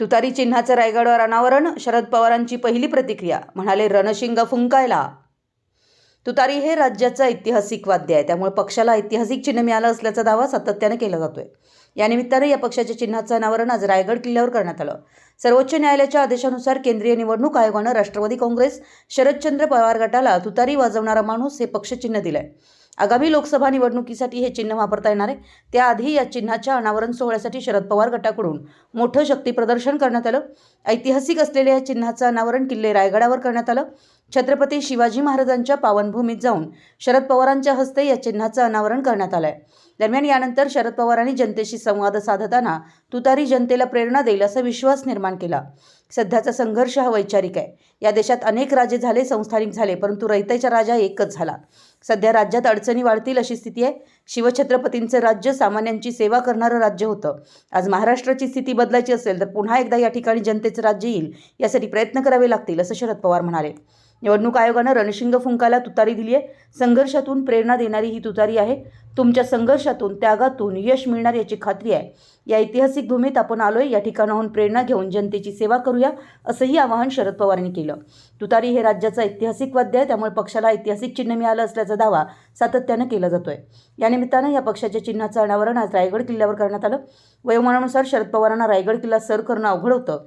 तुतारी चिन्हाचं रायगडवर अनावरण शरद पवारांची पहिली प्रतिक्रिया. म्हणाले रणशिंग फुंकायला. तुतारी हे राज्याचं ऐतिहासिक वाद्य आहे. त्यामुळे पक्षाला ऐतिहासिक चिन्ह मिळालं असल्याचा दावा सातत्याने केला जातोय. यानिमित्तानं या पक्षाच्या चिन्हाचं अनावरण आज रायगड किल्ल्यावर करण्यात आलं. सर्वोच्च न्यायालयाच्या आदेशानुसार केंद्रीय निवडणूक आयोगानं राष्ट्रवादी काँग्रेस शरदचंद्र पवार गटाला तुतारी वाजवणारा माणूस हे पक्षचिन्ह दिलंय. आगामी लोकसभा निवडणुकीसाठी हे चिन्ह वापरता येणार आहे. त्याआधी या चिन्हाच्या अनावरण सोहळ्यासाठी शरद पवार गटाकडून मोठं शक्ती प्रदर्शन करण्यात आलं. ऐतिहासिक असलेल्या या चिन्हाचं अनावरण किल्ले रायगडावर करण्यात आलं. छत्रपती शिवाजी महाराजांच्या पावनभूमीत जाऊन शरद पवारांच्या हस्ते या चिन्हाचं अनावरण करण्यात आलं आहे दरम्यान यानंतर शरद पवारांनी जनतेशी संवाद साधताना तुतारी जनतेला प्रेरणा देईल असा विश्वास निर्माण केला. सध्याचा संघर्ष हा वैचारिक आहे. या देशात अनेक राजे झाले संस्थानिक झाले परंतु रयतेचा राजा एकच झाला. सध्या राज्यात अडचणी वाढतील अशी स्थिती आहे. शिवछत्रपतींचं राज्य सामान्यांची सेवा करणारं राज्य होतं. आज महाराष्ट्राची स्थिती बदलायची असेल तर पुन्हा एकदा या ठिकाणी जनतेचं राज्य येईल यासाठी प्रयत्न करावे लागतील असं शरद पवार म्हणाले. निवडणूक आयोगानं रणशिंग फुंकाला तुतारी दिली आहे संघर्षातून प्रेरणा देणारी ही तुतारी आहे. तुमच्या संघर्षातून त्यागातून यश मिळणार याची खात्री आहे. या ऐतिहासिक भूमीत आपण आलोय. या ठिकाणाहून प्रेरणा घेऊन जनतेची सेवा करूया असंही आवाहन शरद पवारांनी केलं. तुतारी हे राज्याचं ऐतिहासिक वाद्य आहे. त्यामुळे पक्षाला ऐतिहासिक चिन्ह मिळालं असल्याचा दावा सातत्यानं केला जातोय. या निमित्तानं या पक्षाच्या चिन्हाचं अनावरण आज रायगड किल्ल्यावर करण्यात आलं. वयोमानानुसार शरद पवारांना रायगड किल्ला सर करणं अवघड होतं.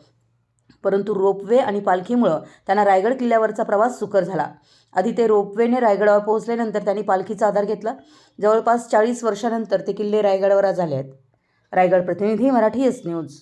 परंतु रोपवे आणि पालखीमुळं त्यांना रायगड किल्ल्यावरचा प्रवास सुकर झाला. आधी ते रोपवेने रायगडावर पोहोचल्यानंतर त्यांनी पालखीचा आधार घेतला. जवळपास चाळीस वर्षानंतर ते किल्ले रायगडावर आज आले आहेत. रायगड प्रतिनिधी मराठी एस न्यूज